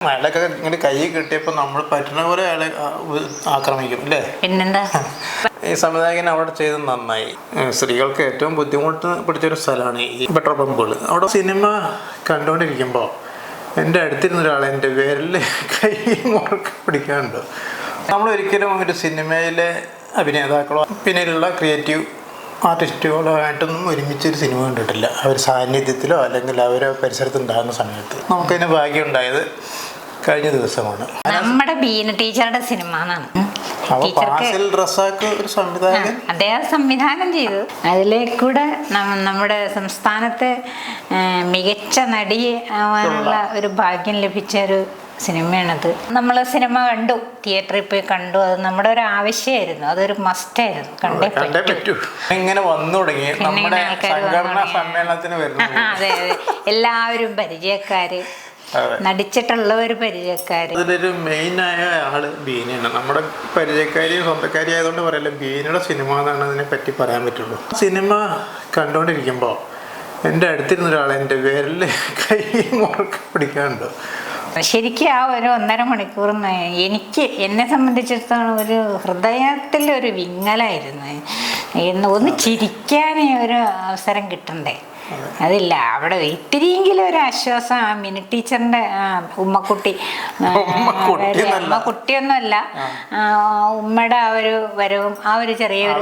അയാളൊക്കെ ഇങ്ങനെ കൈ കിട്ടിയപ്പോൾ നമ്മൾ പറ്റുന്ന പോലെ അയാളെ ആക്രമിക്കും അല്ലേ പിന്നെന്താ? ഈ സംവിധായകൻ അവിടെ ചെയ്ത് നന്നായി. സ്ത്രീകൾക്ക് ഏറ്റവും ബുദ്ധിമുട്ട് പിടിച്ചൊരു സ്ഥലമാണ് ഈ പെട്രോൾ പമ്പുകൾ അവിടെ സിനിമ കണ്ടുകൊണ്ടിരിക്കുമ്പോൾ എന്റെ അടുത്തിരുന്ന ഒരാൾ എന്റെ വിരലിൽ കൈ മുറുക്കി പിടിക്കാറുണ്ട് നമ്മൾ ഒരിക്കലും ഒരു സിനിമയിലെ അഭിനേതാക്കളോ പിന്നിലുള്ള ക്രിയേറ്റീവ് ആർട്ടിസ്റ്റുകളോ ആയിട്ടൊന്നും ഒരുമിച്ച് ഒരു സിനിമ കണ്ടിട്ടില്ല. അവർ സാന്നിധ്യത്തിലോ അല്ലെങ്കിൽ അവരെ പരിസരത്തുണ്ടാകുന്ന സമയത്ത്. നമുക്കതിന് ഭാഗ്യം ഉണ്ടായത് കഴിഞ്ഞ ദിവസമാണ്. നമ്മുടെ ബീന ടീച്ചറുടെ സിനിമ എന്നാണ്. അദ്ദേഹം സംവിധാനം ചെയ്തു. അതിലെ കൂടെ നമ്മുടെ സംസ്ഥാനത്തെ മികച്ച നടി ആവാനുള്ള ഒരു ഭാഗ്യം ലഭിച്ച ഒരു സിനിമയാണത്. നമ്മൾ സിനിമ കണ്ടു തിയേറ്ററിൽ പോയി കണ്ടു. അത് നമ്മുടെ ഒരു ആവശ്യമായിരുന്നു. അതൊരു മസ്റ്റായിരുന്നു കണ്ടേ പറ്റൂ. ഇങ്ങനെ വന്നു തുടങ്ങി. പിന്നെ ഇങ്ങനെ അതെ അതെ. എല്ലാവരും പരിചയക്കാര്. അതെ. ഒരു പരിചയക്കാരി അതിലൊരു മെയിനായ ആൾ ബീനയാണ്. നമ്മുടെ പരിചയക്കാരിയും സ്വന്തക്കാരി ആയതുകൊണ്ട് പറയല്ലോ ബീനയുടെ സിനിമ എന്നാണ് അതിനെ പറ്റി പറയാൻ പറ്റുള്ളൂ. സിനിമ കണ്ടുകൊണ്ടിരിക്കുമ്പോൾ എന്റെ അടുത്തിരുന്ന ഒരാൾ എന്റെ വിരലിൽ കൈ മുറക്ക പിടിക്കാറുണ്ട് ശരിക്കും ആ ഒരു ഒന്നര മണിക്കൂർ എനിക്ക് എന്നെ സംബന്ധിച്ചിടത്തോളം ഒരു ഹൃദയത്തിൽ ഒരു വിങ്ങലായിരുന്നു. ഒന്ന് ചിരിക്കാൻ ഒരു അവസരം കിട്ടണ്ടേ? അതില്ല. അവിടെ ഇത്തിരിയെങ്കിലും ഒരു ആശ്വാസം ആ മിനി ടീച്ചറിന്റെ ഉമ്മക്കുട്ടി. ഉമ്മക്കുട്ടിയൊന്നുമല്ല. ഉമ്മയുടെ ആ ഒരു വരവും ആ ഒരു ചെറിയൊരു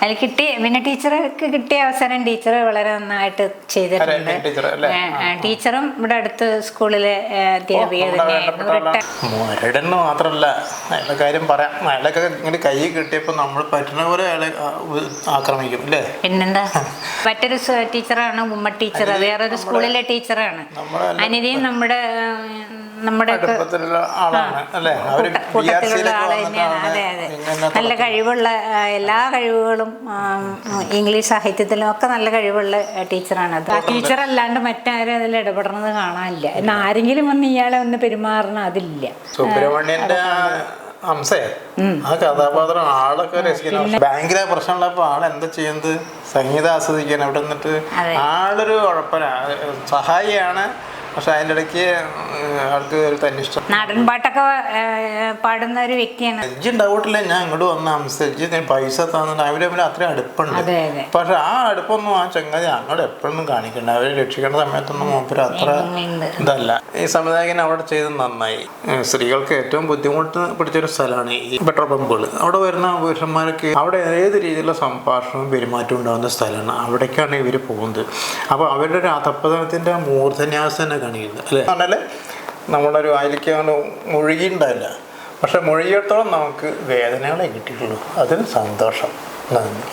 അതിൽ കിട്ടി മിനി ടീച്ചർക്ക് കിട്ടിയ അവസരം ടീച്ചർ വളരെ നന്നായിട്ട് ചെയ്തിട്ടുണ്ട്. ടീച്ചറും ഇവിടെ അടുത്ത് സ്കൂളിലെ അധ്യാപിക മാത്രമല്ല അയാളുടെ കാര്യം പറയാം. അയാളൊക്കെ ഇങ്ങനെ കൈ കിട്ടിയപ്പോൾ നമ്മൾ പറ്റുന്ന പോലെ അയാളെ ആക്രമിക്കും അല്ലേ? പിന്നെന്താ? മറ്റൊരു ടീച്ചറാണ് ഉമ്മ ടീച്ചർ വേറൊരു സ്കൂളിലെ ടീച്ചറാണ്. അനിതയും നമ്മുടെ നമ്മുടെ കൂട്ടത്തിലുള്ള ആൾ തന്നെയാണ്. അതെ അതെ. നല്ല കഴിവുള്ള എല്ലാ കഴിവുകളും ഇംഗ്ലീഷ് സാഹിത്യത്തിലും ഒക്കെ നല്ല കഴിവുള്ള ടീച്ചറാണ്. അത് ആ ടീച്ചർ അല്ലാണ്ട് മറ്റാരും അതിൽ ഇടപെടുന്നത് കാണാനില്ല. എന്നാരെങ്കിലും വന്ന് ഇയാളെ ഒന്ന് പെരുമാറണം അതില്ല. സുബ്രഹ്മണ്യന്റെ അംശേ ആ കഥാപാത്രം ആളൊക്കെ രസിക്കണം ഭയങ്കര പ്രശ്നമുള്ളപ്പോ ആൾ എന്താ ചെയ്യുന്നത്? സംഗീതം ആസ്വദിക്കാൻ അവിടെ നിന്നിട്ട്. ആളൊരു കുഴപ്പമില്ല സഹായിയാണ് പക്ഷെ അതിന്റെ ഇടയ്ക്ക് ആൾക്ക് ഒരു തന്നിഷ്ടം നാടൻ പാട്ടൊക്കെ പാടുന്ന ഒരു വ്യക്തിയാണ്. എജ്ജ് ഉണ്ടാവട്ടില്ല ഞാൻ ഇങ്ങോട്ട് വന്ന ഞാൻ പൈസ തന്നിട്ട് അവർ അവർ അത്രയും അടുപ്പുണ്ട്. പക്ഷെ ആ അടുപ്പൊന്നും ആ ചങ്ങാതി അങ്ങോട്ട് എപ്പോഴൊന്നും കാണിക്കണ്ട. അവരെ രക്ഷിക്കേണ്ട സമയത്തൊന്നും മൂപ്പര് അത്ര ഇതല്ല. ഈ സംവിധായകൻ അവിടെ ചെയ്ത് നന്നായി. സ്ത്രീകൾക്ക് ഏറ്റവും ബുദ്ധിമുട്ട് പിടിച്ചൊരു സ്ഥലമാണ് ഈ പെട്രോൾ പമ്പുകൾ അവിടെ വരുന്ന പുരുഷന്മാർക്ക് അവിടെ ഏത് രീതിയിലുള്ള സംഭാഷണവും പെരുമാറ്റവും ഉണ്ടാകുന്ന സ്ഥലമാണ്. അവിടേക്കാണ് ഇവർ പോകുന്നത്. അപ്പോൾ അവരുടെ ഒരു അധപ്പതനത്തിന്റെ മൂർധന്യാസം തന്നെ കാണിക്കുന്നത് പറഞ്ഞാൽ നമ്മളൊരു അതിലേക്ക് അങ്ങനെ മുഴുകിയിട്ടുണ്ടാവില്ല പക്ഷെ മുഴുകിയിടത്തോളം നമുക്ക് വേദനകളെ കിട്ടിയിട്ടുള്ളൂ. അതിന് സന്തോഷം. നന്ദി.